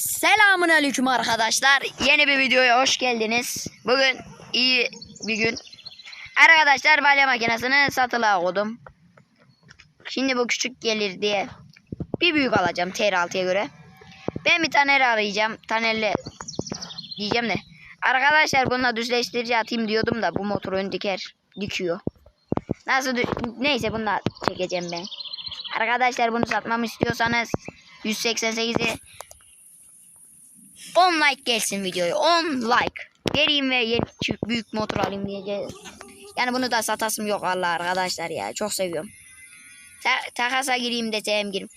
Selamun aleyküm arkadaşlar. Yeni bir videoya hoş geldiniz. Bugün iyi bir gün. Arkadaşlar balya makinesini satılığa koydum. Şimdi bu küçük gelir diye bir büyük alacağım TR6'ya göre. Ben bir taner arayacağım. Tanerle diyeceğim de. Arkadaşlar bununla düzleştirici atayım diyordum da bu motor ön diker dikiyor. Nasıl neyse bunu da çekeceğim ben. Arkadaşlar bunu satmamı istiyorsanız 188'i 10 like gelsin videoya. 10 like. Geleyim ve yeni büyük motor alayım diyeceğiz. Yani bunu da satasım yok Allah arkadaşlar ya. Çok seviyorum. Ta- takasa gireyim desem gireyim.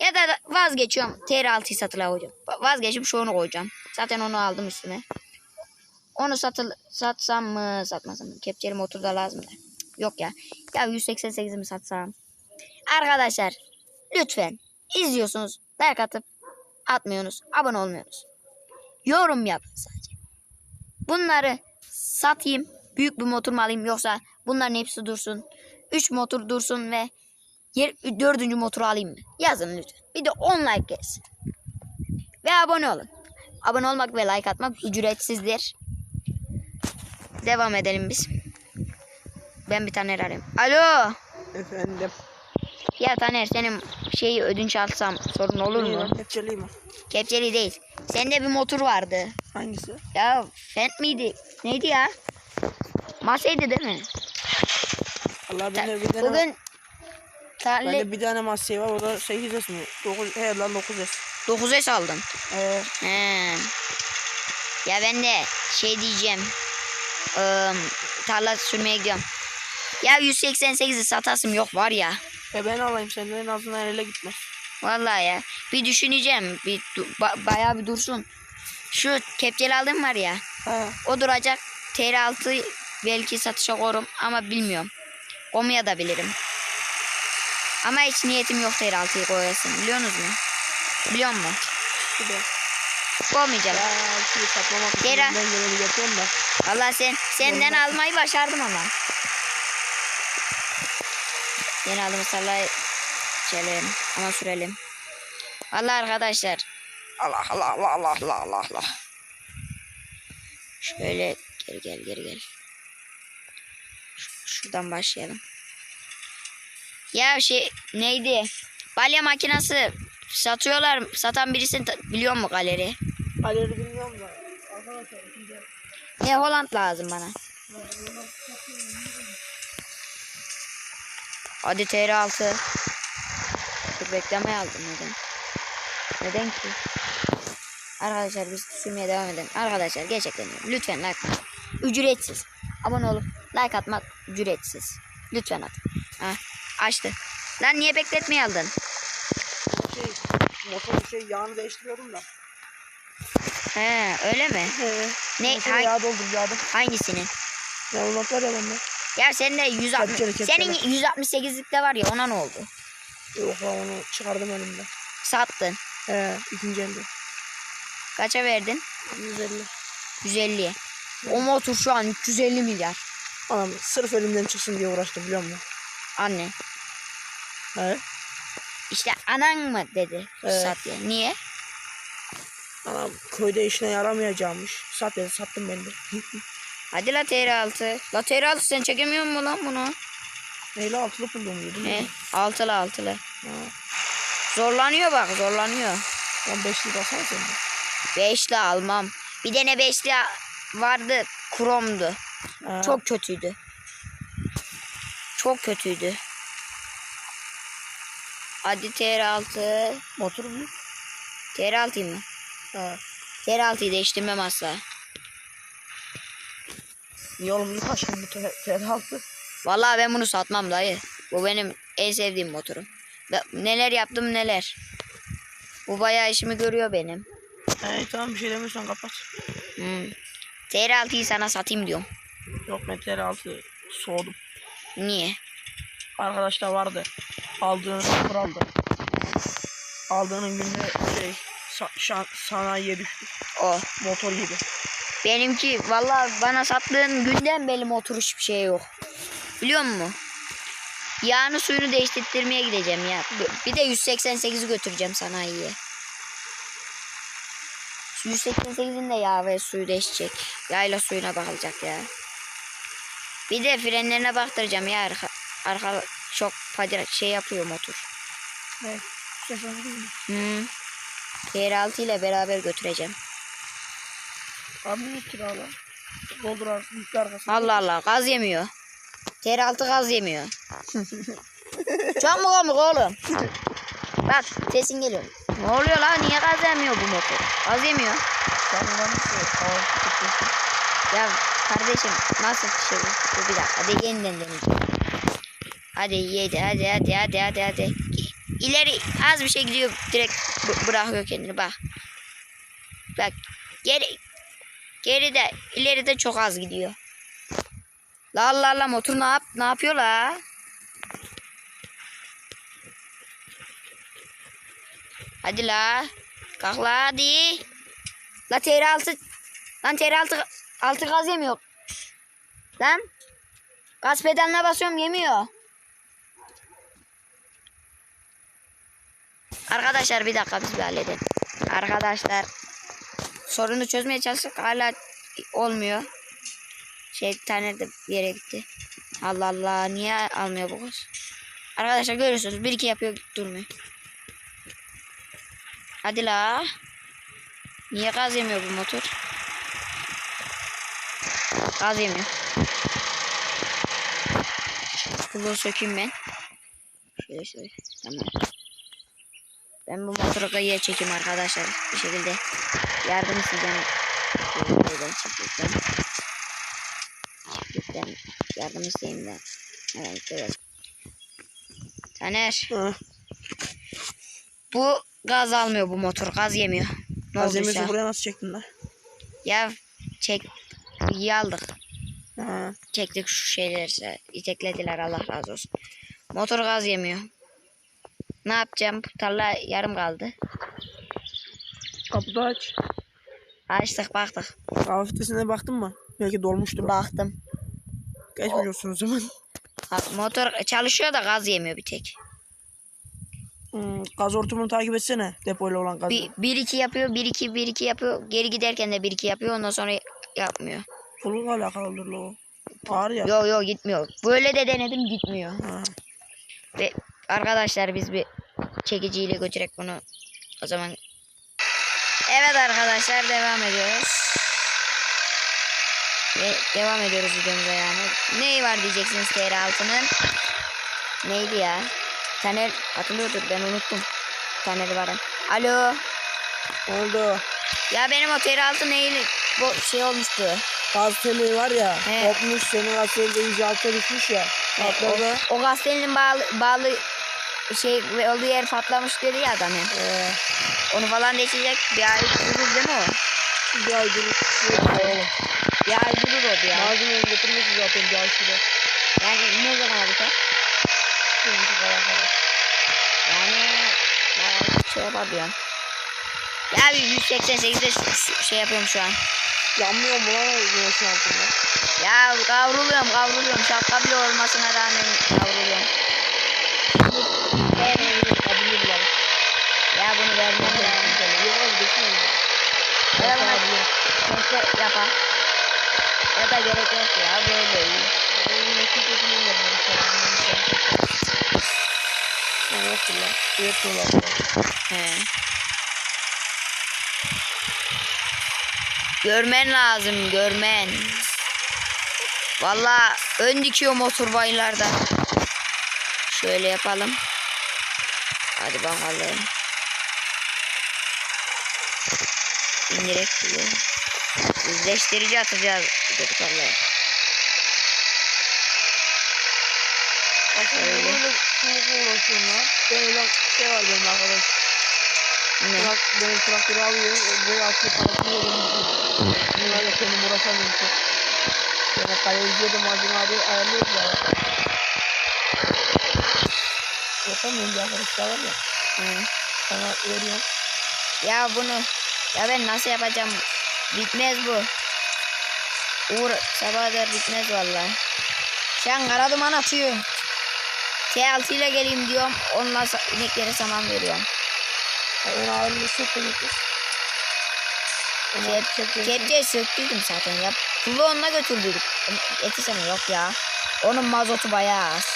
Ya da vazgeçiyorum. TR6'yı satıla hocam. Vazgeçip şu onu koyacağım. Zaten onu aldım üstüme. Onu satıl satsam mı satmasam mı? Kepçeli motor da lazım da. Yok ya. Ya 188'i mi satsam? Arkadaşlar lütfen izliyorsunuz. Like atıp atmıyorsunuz. Abone olmuyorsunuz. Yorum yapın sadece. Bunları satayım. Büyük bir motor mu alayım yoksa bunların hepsi dursun. 3 motor dursun ve dördüncü motoru alayım mı? Yazın lütfen. Bir de 10 like gelsin. Ve abone olun. Abone olmak ve like atmak ücretsizdir. Devam edelim biz. Ben bir tane arayayım. Alo. Efendim. Ya Taner senin şeyi ödünç alsam sorun olur mu? Kepçeli mi? Kepçeli değil. Sende bir motor vardı. Hangisi? Ya Fent miydi? Neydi ya? Masaydı değil mi? Allah bende bir tane Bugün bende tarla bir tane masaya var o da 8S mi? 9 he lan 9S. 9S aldın. Ee, He. Ya ben de şey diyeceğim. Iı, tarla sürmeye gidiyorum. Ya 188'i satasım yok var ya. E ben alayım senden en azından ele gitmez. Vallahi ya. Bir düşüneceğim. Bir ba- bayağı bir dursun. Şu kepçeli aldığım var ya. He. O duracak. TR6 belki satışa korum ama bilmiyorum. Koymaya da bilirim. Ama hiç niyetim yok TR6'yı koyasın. Biliyorsunuz mu? Biliyor musun? De. Koymayacağım. Ya şimdi saklamak için ben da. Valla sen senden almayı başardım ama. Yeni aldım sarla içelim ama sürelim. Valla arkadaşlar Allah Allah Allah Allah Allah Allah Allah. şöyle geri gel geri gel. Ş- Şuradan başlayalım. Ya şey neydi? Balya makinesi satıyorlar. Satan birisini biliyor mu galeri? Galeri bilmiyorum da. Arkadaşlar Ne Holland lazım bana. Hadi TR6. Dur beklemeye aldım neden? Neden ki? Arkadaşlar biz sürmeye devam edelim. Arkadaşlar gerçekten lütfen like atın. Ücretsiz. Abone olup like atmak ücretsiz. Lütfen at. Ha, açtı. Lan niye bekletmeye aldın? şey motor şey yağını değiştiriyordum da. He öyle mi? He. Ne hangi, yağ doldur yağdım. hangisini? Yağlamak var ya bende. Ya senin de 160 Kepçeli, kepçeli. senin 168'likte var ya ona ne oldu? Yok lan onu çıkardım elimden. Sattın. He ikinci elde. Kaça verdin? 150. 150. O motor şu an 350 milyar. Anam sırf elimden çıksın diye uğraştım biliyor musun? Anne. He. İşte anan mı dedi Evet. sat diye. Niye? Anam köyde işine yaramayacakmış. Sat dedi sattım ben de. Hadi la TR6. La TR6 sen çekemiyor musun lan bunu? Neyle altılı buldum değil He? Altılı altılı. Ha. Zorlanıyor bak zorlanıyor. Lan beşli basana sen. Beşli almam. Bir tane beşli vardı. Kromdu. Ha. Çok kötüydü. Çok kötüydü. Hadi TR6. Motor büyük. TR6'yı mı? Ha. TR6'yı değiştirmem asla. Büyük aşkım bu altı. Vallahi ben bunu satmam dayı. Bu benim en sevdiğim motorum. Neler yaptım neler. Bu bayağı işimi görüyor benim. He tamam bir şey demiyorsan kapat. Hmm. TR6'yı sana satayım diyorum. Yok ben tel altı soğudum. Niye? Arkadaşlar vardı. Aldığını sıfır aldı. Aldığının günde şey sa- sanayiye düştü. O. Motor yedi. Benimki vallahi bana sattığın günden beri motor hiçbir şey yok. Biliyor musun? Yağını suyunu değiştirmeye gideceğim ya. Bir de 188'i götüreceğim sanayiye. 188'in de yağ ve suyu değişecek. Yağıyla suyuna bakılacak ya. Bir de frenlerine baktıracağım ya arka, arka çok padir şey yapıyor motor. Değil mi? Hı. TR6 ile beraber götüreceğim. Niye kirala? Doldurar yükle arkasına. Allah Allah gaz yemiyor. TR6 gaz yemiyor. Çok mu komik oğlum? Bak sesin geliyor. Ne oluyor lan? Niye gaz yemiyor bu motor? Gaz yemiyor. Sen tutuyorsun? Ya kardeşim nasıl şey bu? Dur bir dakika. Hadi yeniden deneyeceğim. Hadi yedi. Hadi hadi hadi hadi hadi. İleri az bir şey gidiyor. Direkt bırakıyor kendini bak. Bak geri geride ileride çok az gidiyor. La Allah Allah motor ne yap ne yapıyor la? Hadi la. Kalk la hadi. La TR6 Lan TR6 altı gaz yemiyor. Lan. Gaz pedalına basıyorum yemiyor. Arkadaşlar bir dakika biz bir halledelim. Arkadaşlar sorunu çözmeye çalıştık hala olmuyor. Şey tane de bir yere gitti. Allah Allah niye almıyor bu kız? Arkadaşlar görüyorsunuz bir iki yapıyor durmuyor. Hadi la. Niye gaz yemiyor bu motor? Gaz yemiyor. Kulağı sökeyim ben. Şöyle şöyle. Tamam. Ben bu motoru kayıya çekeyim arkadaşlar. Bir şekilde yardım isteyeceğim. Şöyle çiftlikten. Çiftlikten yardım isteyeyim de. Evet şöyle. Taner. Hı. Bu gaz almıyor bu motor. Gaz yemiyor. Ne Malzemesi olduysa. buraya nasıl çektin lan? Ya çek. İyi aldık. Ha. Çektik şu şeyleri. iteklediler Allah razı olsun. Motor gaz yemiyor. Ne yapacağım? Tarla yarım kaldı. Kapıda aç. Açtık baktık. Hava filtresine baktın mı? Belki dolmuştur. Baktım. Geçmiş olsun o zaman. Motor çalışıyor da gaz yemiyor bir tek. Hmm, gaz hortumunu takip etsene. Depoyla olan gazı. Bir, bir iki yapıyor, bir iki, bir iki yapıyor. Geri giderken de bir iki yapıyor. Ondan sonra yapmıyor. Solukla alakalıdır o. Ağır ya. Yo yo gitmiyor. Böyle de denedim gitmiyor. Ha. Ve arkadaşlar biz bir çekiciyle götürek bunu. O zaman Evet arkadaşlar devam ediyoruz. Ve devam ediyoruz videomuza yani. Neyi var diyeceksiniz TR6'nın. Neydi ya? Taner hatırlıyordur ben unuttum. Taner'i var. Alo. Oldu? Ya benim o TR6 neyle bu şey olmuştu. Gaz teli var ya. He. Kopmuş. Senin gaz teli de iyice alta düşmüş ya. Patladı. O, o gazetenin bağlı, bağlı şey olduğu yer patlamış dedi ya adam. Ee, Onu falan değişecek bir ay durur değil mi o? bir ay durur. Bir ay durur o bir ay. Malzemeyi getirmişiz zaten bir ay süre. Yani ne zaman biter? Şimdi kadar kadar. Yani bayağı şey yapar diyorum. Ya bir 188'de şu- şu- şey yapıyorum şu an. Yanmıyor mu lan o güneşin altında? Ya kavruluyorum kavruluyorum. Şapka bile olmasına rağmen kavruluyorum. Vermem lazım. Yok abi düşünmeyin. Ya buna keşke yapar. Ya da gerek yok ya böyle iyi. He. Görmen lazım görmen. Valla ön dikiyor motor baylarda. Şöyle yapalım. Hadi bakalım. İndirek diyor. Yüzleştirici atacağız doktorlar. Böyle şey var benim arkadaş. Ne? Trak, benim traktörü alıyor. Böyle atıyor parasını veriyor. Bunlar da kendim uğraşamıyorum çok. Yani kaleciye de malzeme abi ayarlıyoruz ya. Yapamıyorum bir arkadaş daha var ya. Hı. Sana veriyorum. Ya bunu ya ben nasıl yapacağım? Bitmez bu. Uğur sabaha kadar bitmez vallahi. Şu an kara duman atıyor. T6 ile geleyim diyorum. Onunla ineklere saman veriyorum. Ön ağırlığı çok. Kep, kepçeyi söktüydüm zaten ya. Pulu onunla götürdük. Yetişeme yok ya. Onun mazotu bayağı az.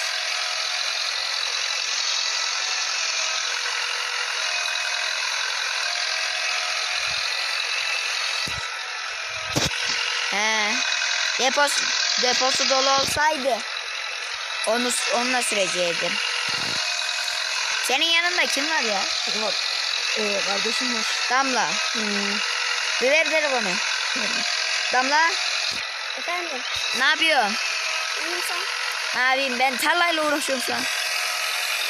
He. Deposu, deposu dolu olsaydı onu onunla süreceğim. Senin yanında kim var ya? Var. Ee, kardeşim var. Damla. Hmm. Bir ver telefonu. Damla Efendim. ne yapıyorsun? İyiyim sen. Ne yapayım ben tarlayla uğraşıyorum şu an.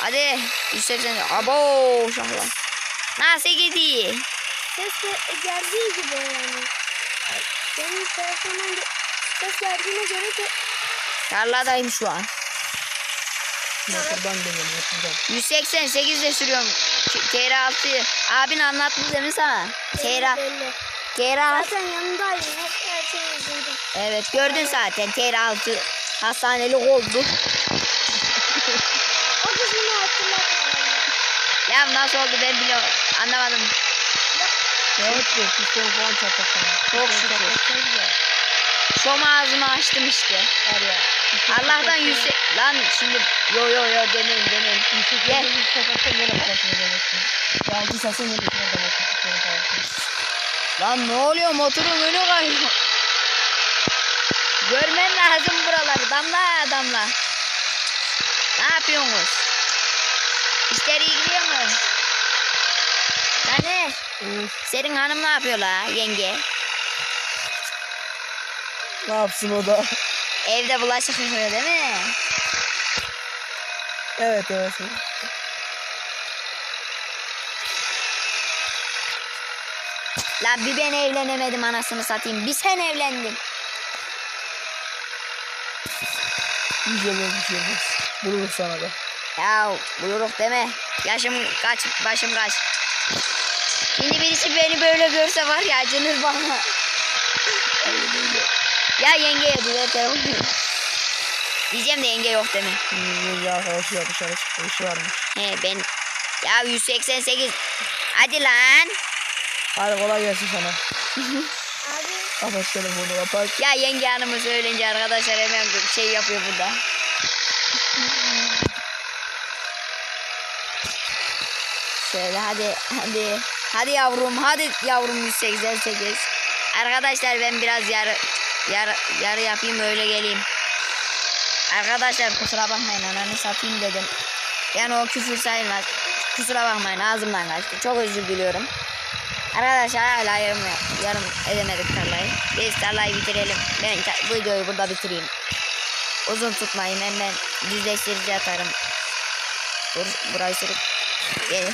Hadi 180 abo şahla. Nasıl gidiyor? Ses geldiği gibi yani. Senin telefonun ge- ses geldiğine göre de Tarladayım şu an. Motordan dönüyorum motordan. 188 de sürüyorum. Kere 6. Abin anlattı değil mi sana? Kere, kere 6. Zaten yanındaydım. Hep her şeyi izledim. Evet gördün zaten. Kere 6 hastanelik oldu. O kısmını hatırlatma bana. Ya nasıl oldu ben bile anlamadım. Evet de pistol falan çatlak sana. Çok şükür. Şom ağzımı açtım işte. Var ya. Allah'tan 100 lan şimdi yo yo yo demeyin demeyin. Yusuf Gel. Sokakta parasını. Yalcı sasın parasını. Lan ne oluyor motorun önü kayıyor. Görmen lazım buraları damla damla. Ne yapıyorsunuz? İşler iyi gidiyor mu? Hani Evet. senin hanım ne yapıyor la yenge? Ne yapsın o da? Evde bulaşık yıkıyor değil mi? Evet evet. La bir ben evlenemedim anasını satayım. Bir sen evlendin. Bir şey olmaz. Buluruz sana da. Ya buyuruk deme. Yaşım kaç, başım kaç. Şimdi birisi beni böyle görse var ya acınır bana. ya yengeye bir ver telefonu. Diyeceğim de yenge yok deme. Ya arkadaşı ya dışarı çıktı. işi varmış. He ben ya 188 hadi lan. Hadi kolay gelsin sana. Abi Kapat telefonu kapat. Ya yenge hanımı söyleyince arkadaşlar hemen bir şey yapıyor burada. Şöyle hadi hadi. Hadi yavrum hadi yavrum 188. Arkadaşlar ben biraz yarı yarı, yarı yapayım öyle geleyim. Arkadaşlar kusura bakmayın ananı satayım dedim. Yani o küfür sayılmaz. Kusura bakmayın ağzımdan kaçtı. Çok özür diliyorum. Arkadaşlar hala yarım, yarım edemedik tarlayı. Biz tarlayı bitirelim. Ben videoyu burada bitireyim. Uzun tutmayayım hemen düzleştirici atarım. Dur burayı sürüp gelin.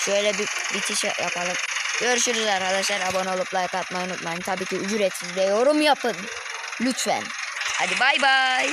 Şöyle bir bitiş yapalım. Görüşürüz arkadaşlar. Abone olup like atmayı unutmayın. Tabii ki ücretsiz ve yorum yapın. Lütfen. Hadi bay bay.